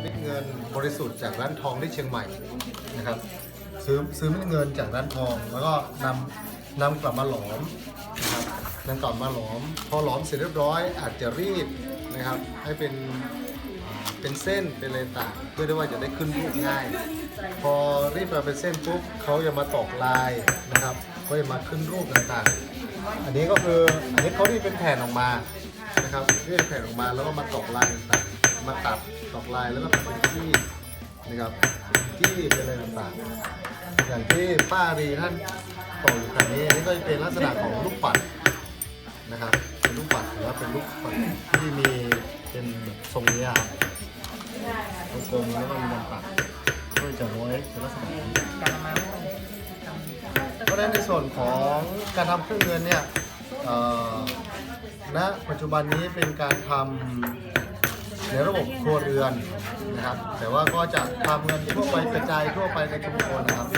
เม็ดเงินบริสุทธิ์จากร้านทองที่เชียงใหม่นะครับ ซื้อซื้อเม็ดเงินจากร้านทอง แล้วก็นำนำกลับมาหลอมนะครับนำกลับมาหลอม พอหลอมเสร็จเรียบร้อย อาจจะรีดนะครับ ให้เป็นเป็นเส้นเป็นอะไรต่างเพื่อที่ว่าจะได้ขึ้นรูปง่าย พอรีดมาเป็นเส้นปุ๊บเขาจะมาตอกลายนะครับก็จะมาขึ้นรูปต่างๆ อันนี้ก็คืออันนี้เขารีดเป็นแผ่นออกมานะครับรีดเป็นแผ่นออกมาแล้วก็มาตอกลายต่างๆ มาตัดตอกลายแล้วก็ตัดเป็นที่นะครับที่เป็นอะไรต่างๆ อย่างที่ป้ารีท่านต่ออยู่คันนี้นนี้ก็จะเป็นลักษณะของลูกปัดนะครับเป็นลูกปัดหรือว่าเป็นลูกปัดที่มีเป็นแบบทรงนี้ครับกลมๆแล้วก็มีลำปัดก็จะไว้เป็นลักษณะนี้การมาเพราะฉะนั้นในส่วนของการทำเครื่องเงินเนี่ยณปัจจุบันนี้เป็นการทำ ในระบบครัวเรือนนะครับ แต่ว่าก็จะทำเงินทั่วไปกระจายทั่วไปในชุมชนนะครับ